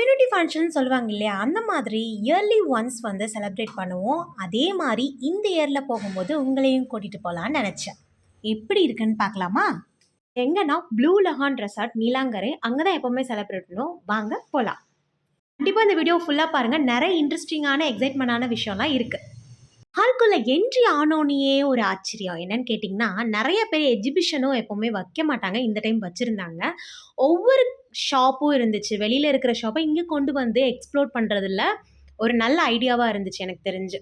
Community function சொல்லுவாங்க இல்லையா அந்த மாதிரி இயர்லி ஒன்ஸ் வந்து செலிப்ரேட் பண்ணுவோம். அதே மாதிரி இந்த இயரில் போகும்போது உங்களையும் கூட்டிகிட்டு போகலான்னு நினச்சேன். எப்படி இருக்குன்னு பார்க்கலாமா? எங்கன்னா ப்ளூ லஹான் ரெசார்ட் நீலாங்கரை அங்கே தான் எப்போவுமே செலிப்ரேட் பண்ணுவோம். வாங்க போகலாம் கண்டிப்பாக இந்த வீடியோ ஃபுல்லாக பாருங்கள் நிறைய இன்ட்ரெஸ்டிங்கான எக்ஸைட்மெண்டான விஷயம்லாம் இருக்குது ஹால்குள்ளே என்ட்ரி ஆனோனியே ஒரு ஆச்சரியம். என்னன்னு கேட்டிங்கன்னா நிறைய பேர் எக்ஸிபிஷனும் எப்போவுமே வைக்க மாட்டாங்க. இந்த டைம் வச்சுருந்தாங்க. ஒவ்வொரு ஷாப்பும் இருந்துச்சு. வெளியில் இருக்கிற ஷாப்பை இங்கே கொண்டு வந்து எக்ஸ்ப்ளோர் பண்ணுறதுல ஒரு நல்ல ஐடியாவாக இருந்துச்சு எனக்கு தெரிஞ்சு.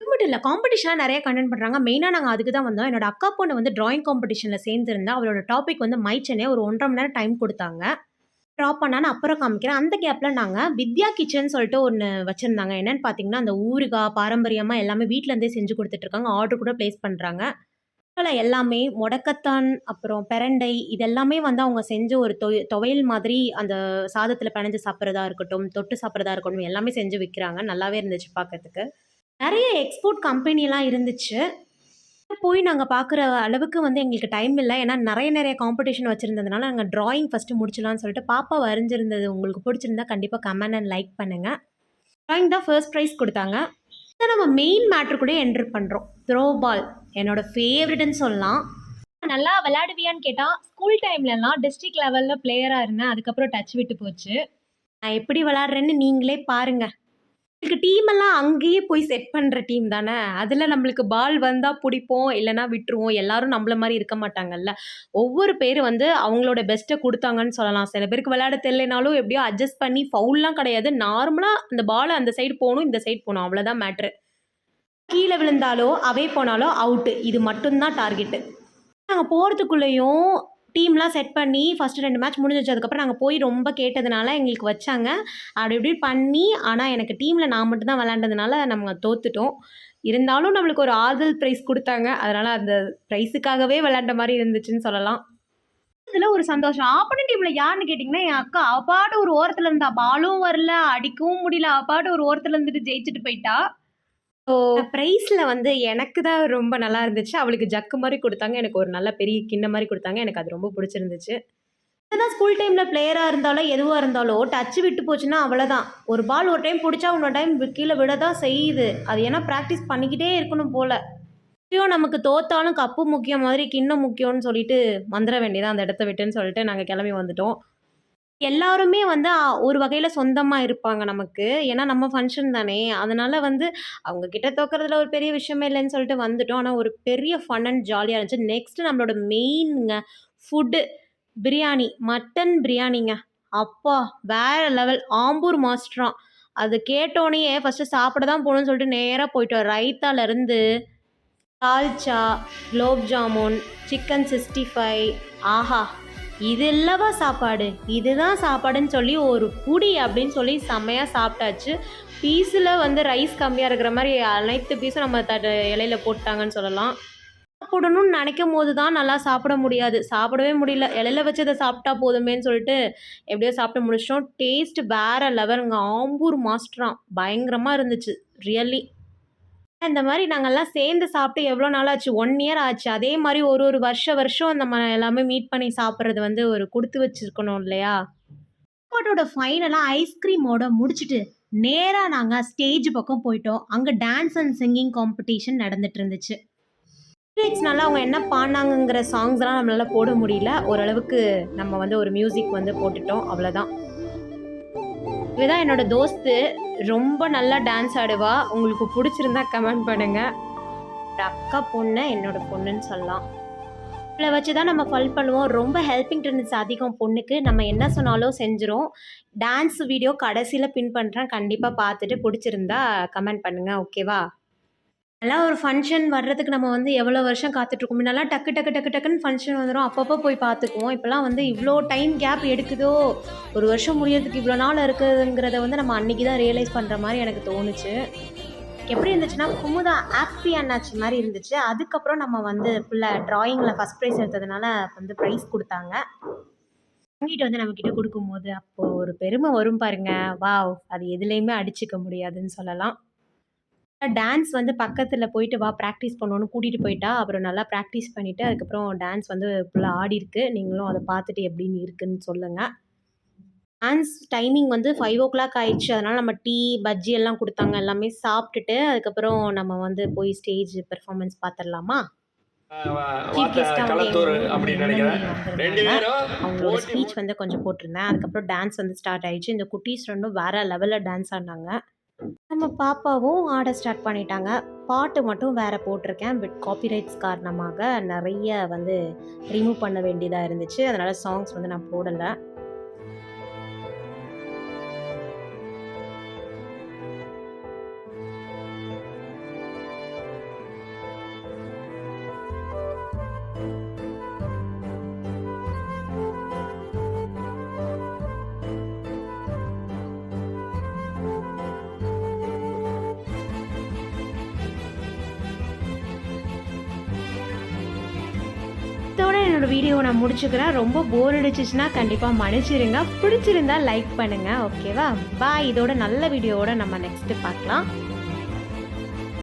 அது மட்டும் இல்லை காம்படிஷனாக நிறைய கண்டென்ட் பண்ணுறாங்க மெயினாக நாங்கள் அதுக்கு தான் வந்தோம். என்னோட அக்கா பொண்ணு வந்து ட்ராயிங் காம்படிஷனில் சேர்ந்துருந்தா அவளோட டாபிக் வந்து மைச்சனே ஒரு ஒன்றரை மணி நேரம் டைம் கொடுத்தாங்க. ட்ராப் பண்ணான்னு அப்புறம் காமிக்கிறேன். அந்த கேப்பில் நாங்கள் வித்யா கிச்சன் சொல்லிட்டு ஒன்று வச்சுருந்தாங்க. என்னென்னு பார்த்தீங்கன்னா அந்த ஊறுகாய் பாரம்பரியமாக எல்லாமே வீட்டிலேருந்தே செஞ்சு கொடுத்துட்ருக்காங்க ஆர்டர் கூட ப்ளேஸ் பண்ணுறாங்க பொருட்களை எல்லாமே முடக்கத்தான் அப்புறம் பெரண்டை இதெல்லாமே வந்து அவங்க செஞ்ச ஒரு தொ துவையல் மாதிரி அந்த சாதத்தில் பிணைஞ்சு சாப்பிட்றதா இருக்கட்டும் தொட்டு சாப்பிட்றதா இருக்கட்டும் எல்லாமே செஞ்சு விற்கிறாங்க நல்லாவே இருந்துச்சு பார்க்கறதுக்கு நிறைய எக்ஸ்போர்ட் கம்பெனிலாம் இருந்துச்சு. போய் நாங்கள் பார்க்குற அளவுக்கு வந்து எங்களுக்கு டைம் இல்லை. ஏன்னா நிறைய நிறைய காம்படிஷன் வச்சுருந்ததுனால நாங்கள் ட்ராயிங் ஃபஸ்ட்டு முடிச்சலாம்னு சொல்லிட்டு பாப்பா வரைஞ்சிருந்தது. உங்களுக்கு பிடிச்சிருந்தா கண்டிப்பாக கமெண்ட் அண்ட் லைக் பண்ணுங்கள் ட்ராயிங் தான் ஃபர்ஸ்ட் ப்ரைஸ் கொடுத்தாங்க. நம்ம மெயின் மேட்ரு கூட என்ட்ரு பண்ணுறோம் த்ரோ பால் என்னோடய ஃபேவரட்னு சொல்லலாம். நல்லா விளையாடுவியான்னு கேட்டால் ஸ்கூல் டைம்லலாம் டிஸ்ட்ரிக்ட் லெவலில் பிளேயராக இருந்தேன். அதுக்கப்புறம் டச் விட்டு போச்சு. நான் எப்படி விளாட்றேன்னு நீங்களே பாருங்கள் உங்களுக்கு டீம் எல்லாம் அங்கேயே போய் செட் பண்ணுற டீம் தானே. அதில் நம்மளுக்கு பால் வந்தால் பிடிப்போம் இல்லைனா விட்டுருவோம். எல்லாரும் நம்மள மாதிரி இருக்க மாட்டாங்கல்ல. ஒவ்வொரு பேர் வந்து அவங்களோட பெஸ்ட்டை கொடுத்தாங்கன்னு சொல்லலாம். சில பேருக்கு விளையாட தெரியலனாலும் எப்படியோ அட்ஜஸ்ட் பண்ணி ஃபவுல்லாம் கிடையாது. நார்மலாக அந்த பால் அந்த சைடு போகணும் இந்த சைடு போகணும். அவ்வளோதான் மேட்ரு கீழே விழுந்தாலோ அவே போனாலோ அவுட்டு இது மட்டும்தான் டார்கெட்டு நாங்கள் போகிறதுக்குள்ளேயும் டீம்லாம் செட் பண்ணி ஃபஸ்ட்டு ரெண்டு மேட்ச் முடிஞ்சிச்சு அதுக்கப்புறம் நாங்கள் போய் ரொம்ப கேட்டதுனால எங்களுக்கு வச்சாங்க. அப்படி இப்படி பண்ணி ஆனால் எனக்கு டீமில் நான் மட்டும் தான் விளாண்டதுனால நம்ம தோத்துட்டோம். இருந்தாலும் நம்மளுக்கு ஒரு ஆறுதல் ப்ரைஸ் கொடுத்தாங்க. அதனால் அந்த ப்ரைஸுக்காகவே விளாண்ட மாதிரி இருந்துச்சுன்னு சொல்லலாம். இதில் ஒரு சந்தோஷம். ஆப்போனன்ட் டீமில் யாருன்னு கேட்டிங்கன்னா என் அக்கா அப்பாடு ஒரு ஓரத்தில் இருந்தா பாலும் வரல அடிக்கவும் முடியல. அப்பாடு ஒரு ஓரத்தில் இருந்துட்டு ஜெயிச்சுட்டு போயிட்டா. ஸோ ப்ரைஸில் வந்து எனக்கு தான் ரொம்ப நல்லா இருந்துச்சு. அவளுக்கு ஜக்கு மாதிரி கொடுத்தாங்க. எனக்கு ஒரு நல்ல பெரிய கிண்ண மாதிரி கொடுத்தாங்க. எனக்கு அது ரொம்ப பிடிச்சிருந்துச்சு. இதுதான் ஸ்கூல் டைமில் பிளேயராக இருந்தாலும் எதுவாக இருந்தாலும் டச்சு விட்டு போச்சுன்னா அவ்வளோதான் ஒரு பால் ஒரு டைம் பிடிச்சா இன்னொரு டைம் கீழே விட தான் செய்யுது. அது ஏன்னா ப்ராக்டிஸ் பண்ணிக்கிட்டே இருக்கணும் போல். ஐயோ நமக்கு தோத்தாலும் கப்பு முக்கியம் மாதிரி கிண்ணம் முக்கியம்னு சொல்லிட்டு வந்துட வேண்டியதான் அந்த இடத்த விட்டுன்னு சொல்லிட்டு நாங்கள் கிளம்பி வந்துட்டோம். எல்லாருமே வந்து அ ஒரு வகையில் சொந்தமாக இருப்பாங்க நமக்கு. ஏன்னா நம்ம ஃபங்க்ஷன் தானே. அதனால் வந்து அவங்க கிட்ட தோக்கறதுல ஒரு பெரிய விஷயமே இல்லைன்னு சொல்லிட்டு வந்துட்டோம். ஆனால் ஒரு பெரிய ஃபன் அண்ட் ஜாலியாக இருந்துச்சு. நெக்ஸ்ட்டு நம்மளோட மெயினுங்க ஃபுட்டு பிரியாணி மட்டன் பிரியாணிங்க. அப்பா வேற லெவல் ஆம்பூர் மாஸ்டராம் அது கேட்டோனேயே ஃபஸ்ட்டு சாப்பிட தான் போகணும்னு சொல்லிட்டு நேராக போயிட்டோம். ரைத்தாலேருந்து dalcha gulab jamun chicken sixty five ஆஹா. இது இல்லவா சாப்பாடு? இதுதான் சாப்பாடுன்னு சொல்லி ஒரு புடி அப்படின்னு சொல்லி செம்மையாக சாப்பிட்டாச்சு. பீஸில் வந்து ரைஸ் கம்மியாக இருக்கிற மாதிரி அனைத்து பீஸும் நம்ம த இலையில போட்டாங்கன்னு சொல்லலாம். சாப்பிடணும்னு நினைக்கும் போது தான் நல்லா சாப்பிட முடியாது. சாப்பிடவே முடியல. இலையில வச்சு அதை சாப்பிட்டா போதுமேன்னு சொல்லிட்டு எப்படியோ சாப்பிட்டு முடிச்சிட்டோம். டேஸ்ட் வேறு லெவலுங்க ஆம்பூர் மாஸ்டராம். பயங்கரமாக இருந்துச்சு. ரியலி இந்த மாதிரி நாங்கள்லாம் சேர்ந்து சாப்பிட்டு எவ்வளோ நாள் ஆச்சு ஒன் இயர் ஆச்சு. அதே மாதிரி ஒரு ஒரு வருஷ வருஷம் நம்ம எல்லாமே மீட் பண்ணி சாப்பிட்றது வந்து ஒரு கொடுத்து வச்சுருக்கணும் இல்லையா? சாப்பாட்டோட ஃபைனலாக ஐஸ்கிரீமோட முடிச்சுட்டு நேராக நாங்கள் ஸ்டேஜ் பக்கம் போயிட்டோம். அங்கே டான்ஸ் அண்ட் சிங்கிங் காம்படிஷன் நடந்துட்டு இருந்துச்சு. லிரிக்ஸ்னால அவங்க என்ன பாடினாங்கங்கிற சாங்ஸ்லாம் நம்மளால் போட முடியல. ஓரளவுக்கு நம்ம வந்து ஒரு மியூசிக் வந்து போட்டுட்டோம். அவ்வளோதான் இதுதான் என்னோட தோஸ்து. ரொம்ப நல்லா டான்ஸ் ஆடுவா. உங்களுக்கு பிடிச்சிருந்தா கமெண்ட் பண்ணுங்க. அக்கா பொண்ணு என்னோட பொண்ணுன்னு சொல்லலாம். இவளை வச்சு தான் நம்ம ஃபல் பண்ணுவோம். ரொம்ப ஹெல்பிங் டெண்டன்ஸ் அதிகம் பொண்ணுக்கு. நம்ம என்ன சொன்னாலும் செஞ்சிரும். டான்ஸ் வீடியோ கடைசியில் பின் பண்ணுறேன் கண்டிப்பாக பார்த்துட்டு பிடிச்சிருந்தா கமெண்ட் பண்ணுங்கள் ஓகேவா நல்லா ஒரு ஃபங்க்ஷன் வர்றதுக்கு நம்ம வந்து எவ்வளோ வருஷம் காத்துட்ருக்கோம்? முன்னெல்லாம் டக்கு டக்கு டக்கு டக்குன்னு ஃபங்க்ஷன் வந்துடும் அப்பப்போ போய் பார்த்துக்குவோம் இப்போலாம் வந்து இவ்வளோ டைம் கேப் எடுக்குதோ? ஒரு வருஷம் முடியறதுக்கு இவ்வளோ நாள் இருக்குதுங்கிறத வந்து நம்ம அன்றைக்கி தான் ரியலைஸ் பண்ணுற மாதிரி எனக்கு தோணுச்சு. எப்படி இருந்துச்சுன்னா குமுதா ஹாப்பி அண்ணாச்சி மாதிரி இருந்துச்சு. அதுக்கப்புறம் நம்ம வந்து ஃபுல்லாக ட்ராயிங்கில் ஃபஸ்ட் ப்ரைஸ் எடுத்ததுனால வந்து ப்ரைஸ் கொடுத்தாங்க. வாங்கிட்டு வந்து நம்மக்கிட்ட கொடுக்கும்போது அப்போது ஒரு பெருமை வரும் பாருங்க. வாவ் அது எதுலேயுமே அடிச்சுக்க முடியாதுன்னு சொல்லலாம். டான்ஸ் வந்து பக்கத்தில் போயிட்டு வா ப்ராக்டிஸ் பண்ணணும்னு கூட்டிகிட்டு போயிட்டா அப்புறம் நல்லா ப்ராக்டிஸ் பண்ணிவிட்டு அதுக்கப்புறம் டான்ஸ் வந்து ஃபுல்லாக ஆடிருக்கு நீங்களும் அதை பார்த்துட்டு எப்படின்னு இருக்குன்னு சொல்லுங்கள் டான்ஸ் டைமிங் வந்து ஃபைவ் ஓ கிளாக் ஆயிடுச்சு. அதனால் நம்ம டீ பஜ்ஜி எல்லாம் கொடுத்தாங்க. எல்லாமே சாப்பிட்டுட்டு அதுக்கப்புறம் நம்ம வந்து போய் ஸ்டேஜ் பெர்ஃபார்மன்ஸ் பார்த்துடலாமா? அவங்களோட ஸ்பீச் வந்து கொஞ்சம் போட்டிருந்தேன். அதுக்கப்புறம் டான்ஸ் வந்து ஸ்டார்ட் ஆயிடுச்சு. இந்த குட்டீஸ் ரெண்டும் வேற லெவலில் டான்ஸ் ஆடினாங்க நம்ம பாப்பாவும் ஆட ஸ்டார்ட் பண்ணிட்டாங்க. பாட்டு மட்டும் வேற போட்டிருக்கேன். பட் காப்பிரைட்ஸ் காரணமாக நிறைய வந்து ரிமூவ் பண்ண வேண்டியதாக இருந்துச்சு. அதனால சாங்ஸ் வந்து நான் போடலை. என்னோட வீடியோவை நான் முடிச்சுக்கிறேன். ரொம்ப போர் அடிச்சிச்சுன்னா கண்டிப்பாக மன்னிச்சிருங்க. பிடிச்சிருந்தா லைக் பண்ணுங்க ஓகேவா பாய் இதோட நல்ல வீடியோவோட நம்ம நெக்ஸ்ட்டு பார்க்கலாம்.